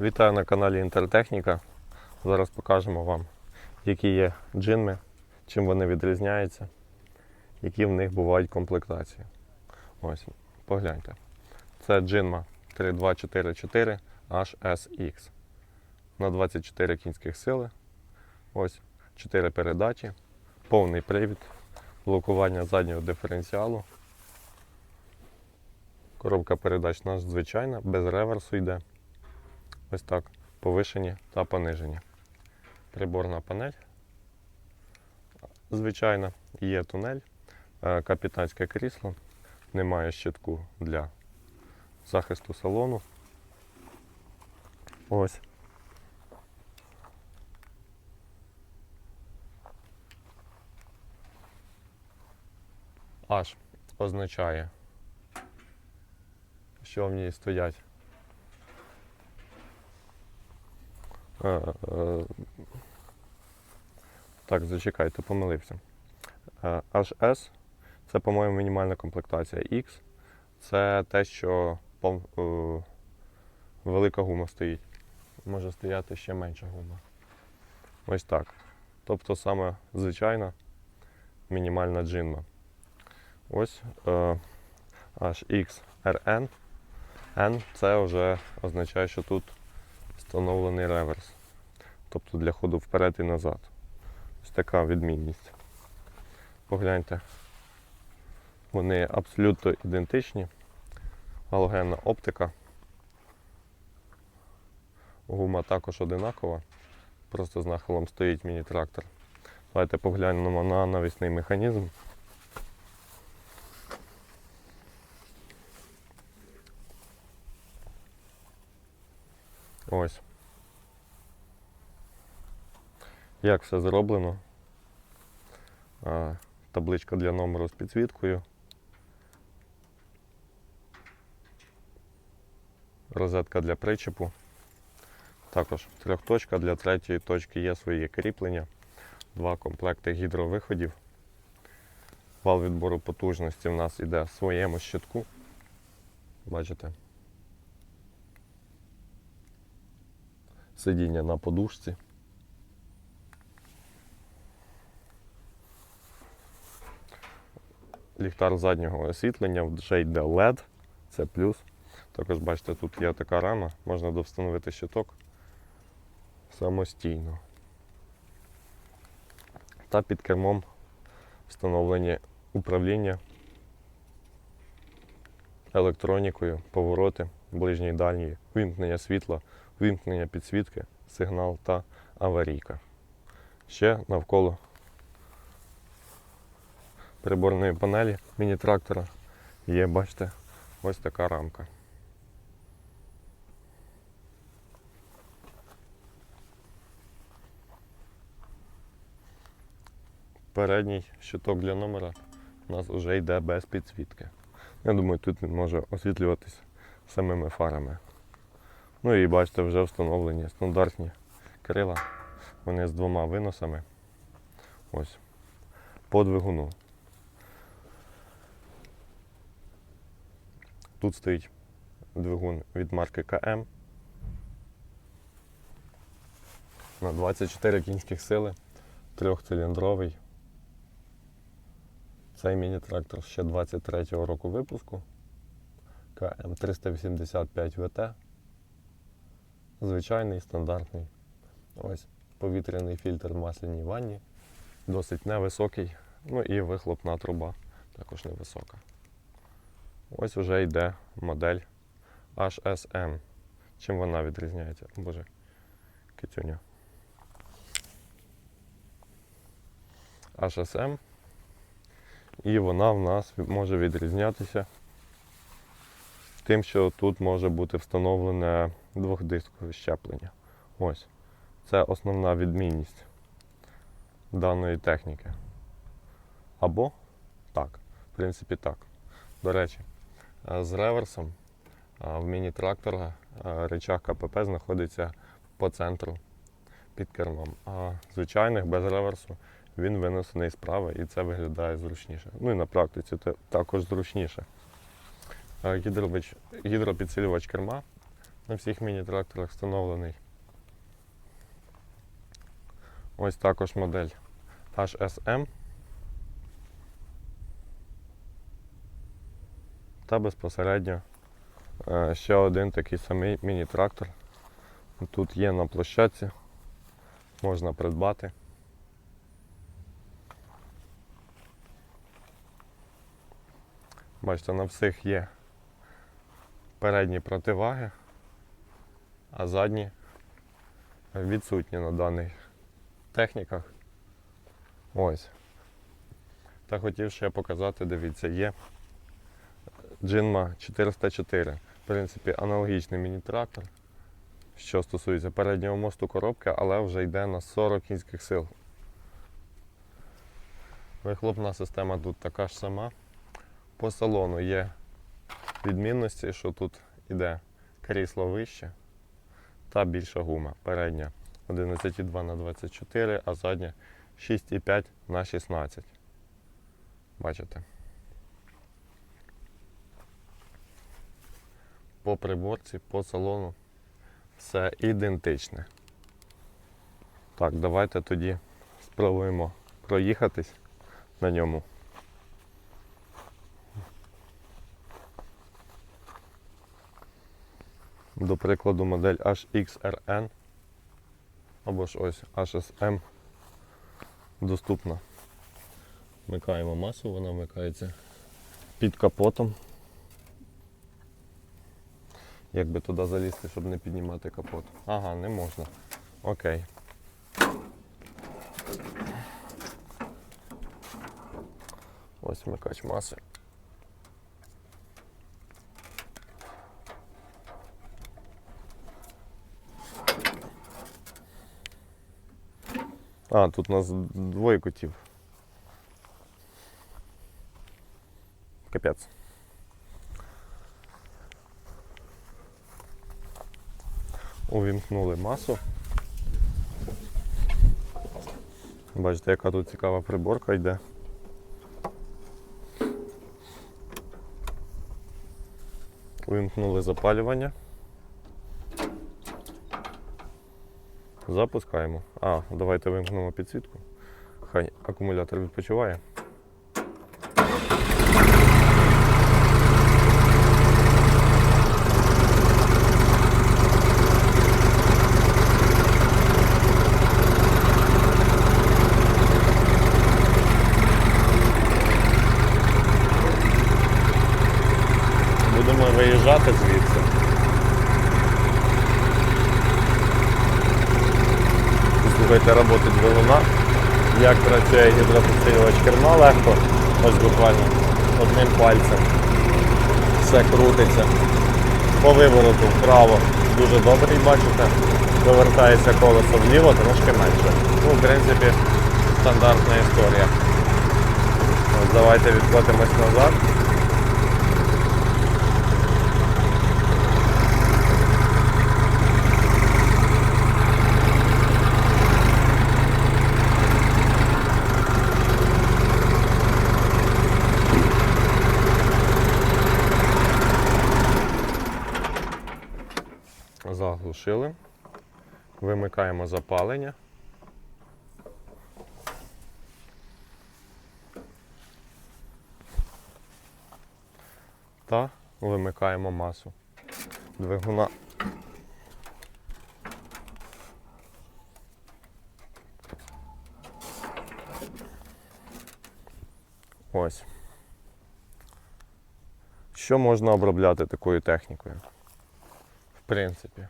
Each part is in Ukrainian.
Вітаю на каналі Інтертехніка. Зараз покажемо вам, які є джинми, чим вони відрізняються, які в них бувають комплектації. Ось, погляньте. Це джинма 3244 HSX на 24 кінських сили. Ось 4 передачі, повний привід, блокування заднього диференціалу. Коробка передач у нас звичайна, без реверсу йде. Ось так. Повишені та понижені. Приборна панель. Звичайна, є тунель, е, капітанське крісло, немає щитку для захисту салону. Ось. Аж означає, що в ній стоять Е, е, Так, зачекайте, помилився. Е, HS це, по-моєму, мінімальна комплектація. X це те, що е, велика гума стоїть. Може стояти ще менша гума. Ось так. Тобто саме звичайна мінімальна джинма. Ось е, HXRN. N це вже означає, що тут встановлений реверс. Тобто для ходу вперед і назад. Ось така відмінність. Погляньте. Вони абсолютно ідентичні. Галогенна оптика. Гума також одинакова. Просто з нахилом стоїть міні-трактор. Давайте поглянемо на навісний механізм. Ось. Як все зроблено. Табличка для номеру з підсвіткою. Розетка для причепу. Також трьохточка для третьої точки є свої кріплення. Два комплекти гідровиходів. Вал відбору потужності в нас йде в своєму щитку. Бачите? Сидіння на подушці. Ліхтар заднього освітлення вже йде LED, це плюс. Також бачите, тут є така рама, можна довстановити щиток самостійно. Та під кермом встановлені управління електронікою, повороти, ближній і дальній, вимкнення світла, вимкнення підсвітки, сигнал та аварійка. Ще навколо приборної панелі міні-трактора є, бачите, ось така рамка. Передній щиток для номера у нас вже йде без підсвітки. Я думаю, тут він може освітлюватись самими фарами. Ну і бачите, вже встановлені стандартні крила. Вони з двома виносами. Ось. По двигуну. Тут стоїть двигун від марки КМ. На 24 кінських сили, трьохциліндровий. Цей міні-трактор ще 23-го року випуску. КМ 385 ВТ. Звичайний, стандартний. Ось повітряний фільтр в масляній ванні. Досить невисокий. Ну і вихлопна труба також невисока. Ось вже йде модель HSM. Чим вона відрізняється? Боже, китюня. HSM. І вона в нас може відрізнятися тим, що тут може бути встановлене двохдискове щеплення. Ось. Це основна відмінність даної техніки. Або так, в принципі так. До речі, е, з реверсом е, в міні-трактора е, речах КПП знаходиться по центру під кермом. А звичайних без реверсу він винесений справа і це виглядає зручніше. Ну і на практиці це також зручніше. Гідропідсилювач керма На всіх міні-тракторах встановлений. Ось також модель HSM. Та безпосередньо е, ще один такий самий міні-трактор. Тут є на площадці, можна придбати. Бачите, на всіх є передні противаги, а задні відсутні на даних техніках. Ось. Та хотів ще показати, дивіться, є Jinma 404. В принципі, аналогічний міні-трактор, що стосується переднього мосту коробки, але вже йде на 40 кінських сил. Вихлопна система тут така ж сама. По салону є відмінності, що тут іде крісло вище та більша гума. Передня 11,2 на 24, а задня 6,5 на 16. Бачите? По приборці, по салону все ідентичне. Так, давайте тоді спробуємо проїхатись на ньому. До прикладу, модель HXRN або ж ось HSM доступна. Вмикаємо масу, вона вмикається під капотом. Як би туди залізти, щоб не піднімати капот. Ага, не можна. Окей. Ось вмикач маси. А, тут у нас двоє котів. Капець. Увімкнули масу. Бачите, яка тут цікава приборка йде. Увімкнули запалювання. Запускаємо. А, давайте вимкнемо підсвітку. Хай акумулятор відпочиває. Двигуна, як працює гідропідсилювач керма легко, ось буквально одним пальцем. Все крутиться. По вивороту вправо дуже добрий, бачите. Вивертається колесо вліво, трошки менше. Ну, в принципі, стандартна історія. От давайте відкотимось назад. Заглушили. Вимикаємо запалення. Та вимикаємо масу двигуна. Ось. Що можна обробляти такою технікою? В принципі.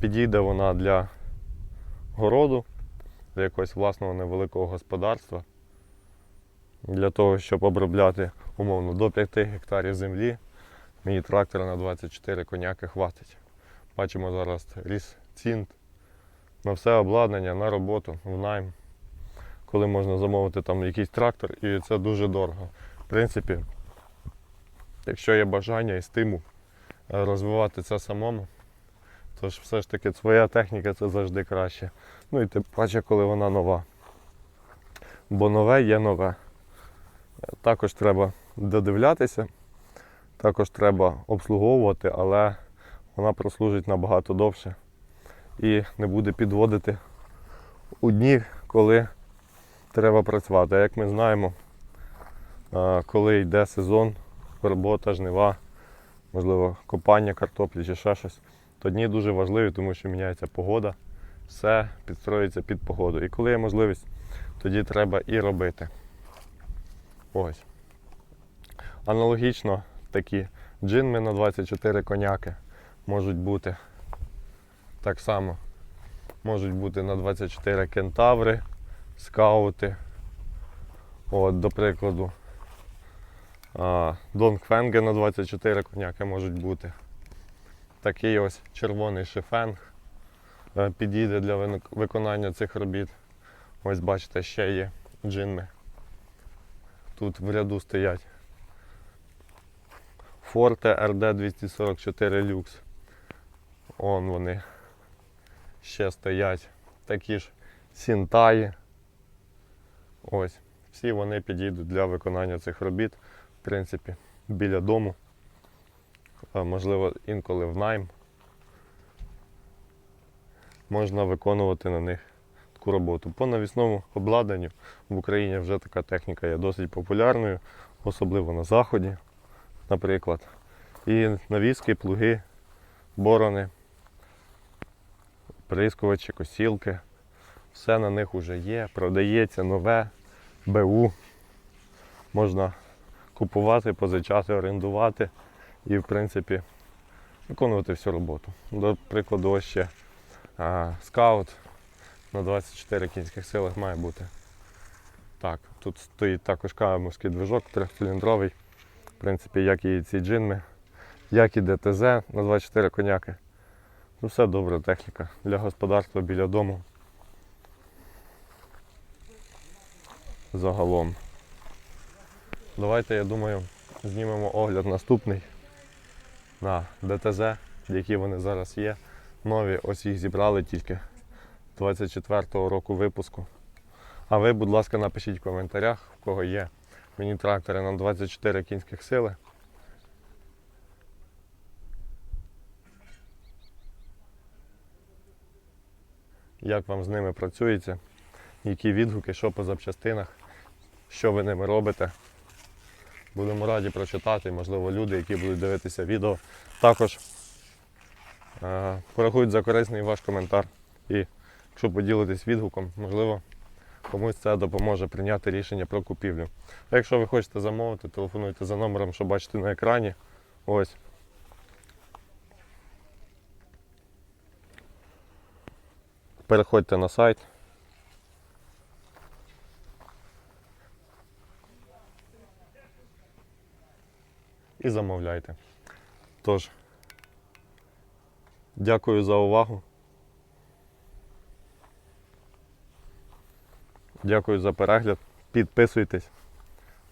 Підійде вона для городу, для якогось власного невеликого господарства. Для того, щоб обробляти умовно до 5 гектарів землі, мені трактора на 24 коняки хватить. Бачимо зараз ріс цін на все обладнання, на роботу, в найм. Коли можна замовити там якийсь трактор, і це дуже дорого. В принципі, якщо є бажання і стимул е, розвивати це самому, то ж все ж таки своя техніка це завжди краще. Ну і тим паче, коли вона нова. Бо нове є нове. Також треба додивлятися також треба обслуговувати, але вона прослужить набагато довше і не буде підводити у дні, коли треба працювати. А як ми знаємо, коли йде сезон, робота, жнива, можливо, копання картоплі чи ще щось, то дні дуже важливі, тому що міняється погода, все підстроюється під погоду. І коли є можливість, тоді треба і робити. Ось. Аналогічно такі джинми на 24 коняки можуть бути так само. Можуть бути на 24 кентаври, скаути. От, до прикладу, Донгфенги на 24 коняки можуть бути. Такий ось червоний шифенг е, підійде для виконання цих робіт. Ось бачите, ще є джинми. Тут в ряду стоять. Форте RD 244 Lux. Он вони ще стоять. Такі ж сінтаї. Ось. Всі вони підійдуть для виконання цих робіт. В принципі, біля дому. Можливо, інколи в найм. Можна виконувати на них таку роботу. По навісному обладнанню в Україні вже така техніка є досить популярною, особливо на заході, наприклад. І навіски, плуги, борони, прискувачі, косілки. Все на них вже є, продається нове, БУ. Можна купувати, позичати, орендувати і, в принципі, виконувати всю роботу. До прикладу, ось ще а, скаут на 24 кінських силах має бути. Так, тут стоїть також каямовський движок трьохциліндровий. В принципі, як і ці джинми, як і ДТЗ на 24 коняки. Ну, все добре, техніка для господарства біля дому. Загалом. Давайте, я думаю, знімемо огляд наступний на ДТЗ, які вони зараз є. Нові, ось їх зібрали тільки 24-го року випуску. А ви, будь ласка, напишіть в коментарях, в кого є міні-трактори на 24 кінських сили. Як вам з ними працюється, які відгуки, що по запчастинах, що ви ними робите. Будемо раді прочитати, можливо, люди, які будуть дивитися відео, також е, порахують за корисний ваш коментар. І якщо поділитесь відгуком, можливо, комусь це допоможе прийняти рішення про купівлю. А якщо ви хочете замовити, телефонуйте за номером, що бачите на екрані. Ось. Переходьте на сайт. І замовляйте. Тож, дякую за увагу. Дякую за перегляд. Підписуйтесь,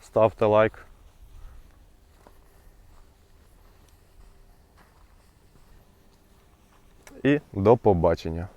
ставте лайк. І до побачення.